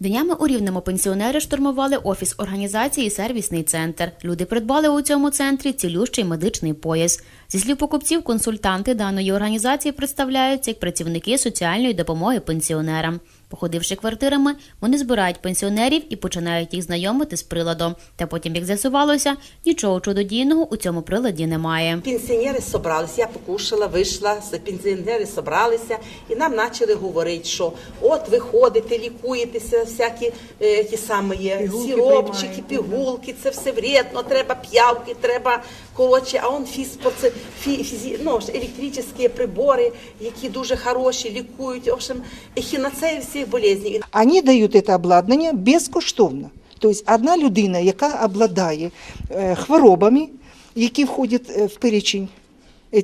Днями у Рівному пенсіонери штурмували офіс організації «Сервісний центр». Люди придбали у цьому центрі цілющий медичний пояс. Зі слів покупців, консультанти даної організації представляються як працівники соціальної допомоги пенсіонерам. Походивши квартирами, вони збирають пенсіонерів і починають їх знайомити з приладом. Та потім, як з'ясувалося, нічого чудодійного у цьому приладі немає. Пенсіонери собралися, я покушала, вийшла, пенсіонери собралися і нам почали говорити, що от ви ходите, лікуєтеся, всякі е, ті самі Пігулки сіропчики, пігулки, це все вредно, треба п'явки, треба коротше, а он фізпо, це фі, фізі, ну, електричні прибори, які дуже хороші, лікують, в общем, ехінацея всіх болезней. Они дають це обладнання безкоштовно. Тобто одна людина, яка обладає е, хворобами, які входять е, в перечень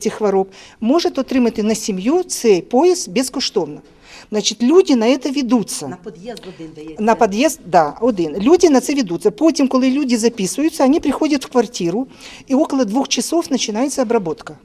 цих хвороб, може отримати на сім'ю цей пояс безкоштовно. Значить, люди на це ведуться. На під'їзд один дається. На під'їзд, да, один. Люди на це ведуться. Потім, коли люди записуються, вони приходять в квартиру, і около двох часов починається обработка.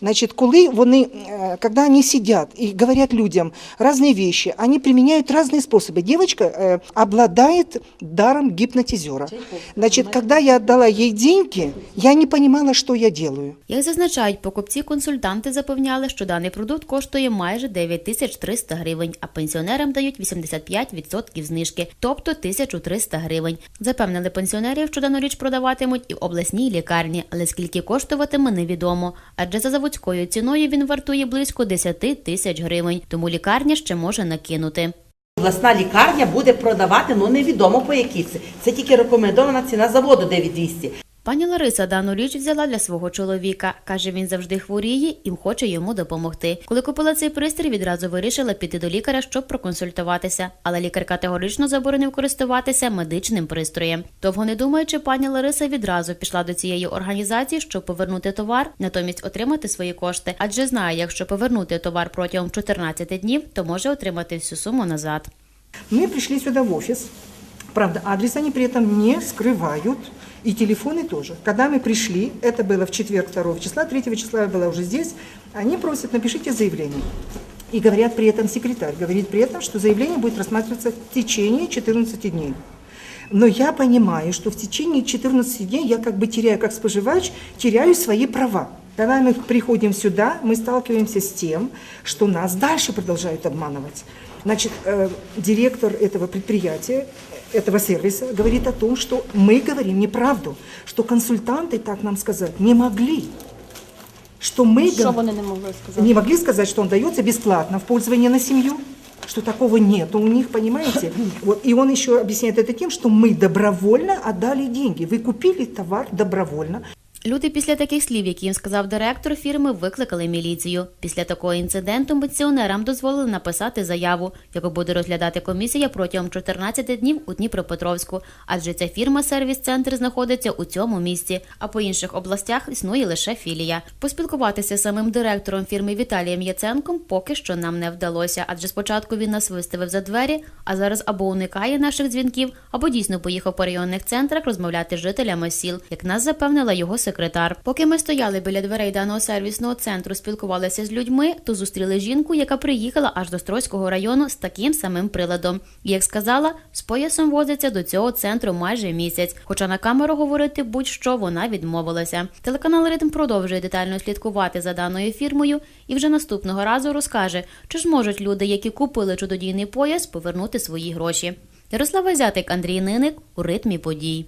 Значить, коли вони, е, когда они сидят и говорят людям разные вещи, они применяют разные способы. Девочка э, обладает даром гипнотизера. Значит, когда я отдала ей деньги, я не понимала, что я делаю. Як зазначають покупці, консультанти запевняли, що даний продукт коштує майже 9300 гривень, а пенсіонерам дають 85% знижки, тобто 1300 гривень. Запевнили пенсіонерів, що дану річ продаватимуть і в обласній лікарні, але скільки коштуватиме, невідомо. Адже за заводською ціною він вартує близько 10 тисяч гривень, тому лікарня ще може накинути. Обласна лікарня буде продавати, ну невідомо по якій це. Це тільки рекомендована ціна заводу 9200. Пані Лариса дану річ взяла для свого чоловіка. Каже, він завжди хворіє і хоче йому допомогти. Коли купила цей пристрій, відразу вирішила піти до лікаря, щоб проконсультуватися. Але лікар категорично заборонив користуватися медичним пристроєм. Довго не думаючи, пані Лариса відразу пішла до цієї організації, щоб повернути товар, натомість отримати свої кошти. Адже знає, якщо повернути товар протягом 14 днів, то може отримати всю суму назад. Мы пришли сюда в офис. Правда, адрес они при этом не скрывают. И телефоны тоже. Когда мы пришли, это было в четверг 2 числа, 3 числа я была уже здесь, они просят, напишите заявление. И говорят при этом секретарь, говорит при этом, что заявление будет рассматриваться в течение 14 дней. Но я понимаю, что в течение 14 дней я как бы теряю, как споживач, теряю свои права. Когда мы приходим сюда, мы сталкиваемся с тем, что нас дальше продолжают обманывать. Значит, э, директор этого предприятия, этого сервиса говорит о том, что мы говорим неправду, что консультанты так нам сказать не могли. Что мы Що гов- не могли сказати? не могли сказать, что он дается бесплатно в пользование на семью, что такого нет у них, понимаете? Вот, и он еще объясняет это тем, что мы добровольно отдали деньги. Вы купили товар добровольно, Люди після таких слів, які їм сказав директор фірми, викликали міліцію. Після такого інциденту пенсіонерам дозволили написати заяву, яку буде розглядати комісія протягом 14 днів у Дніпропетровську, адже ця фірма сервіс-центр знаходиться у цьому місці, а по інших областях існує лише філія. Поспілкуватися з самим директором фірми Віталієм Яценком поки що нам не вдалося, адже спочатку він нас виставив за двері, а зараз або уникає наших дзвінків, або дійсно поїхав по районних центрах розмовляти з жителями сіл, як нас запевнила його секретар. Поки ми стояли біля дверей даного сервісного центру, спілкувалися з людьми, то зустріли жінку, яка приїхала аж до Стройського району з таким самим приладом. І як сказала, з поясом возиться до цього центру майже місяць. Хоча на камеру говорити будь-що вона відмовилася. Телеканал Ритм продовжує детально слідкувати за даною фірмою і вже наступного разу розкаже, чи ж можуть люди, які купили чудодійний пояс, повернути свої гроші. Ярослава Зятик, Андрій Ниник у ритмі подій.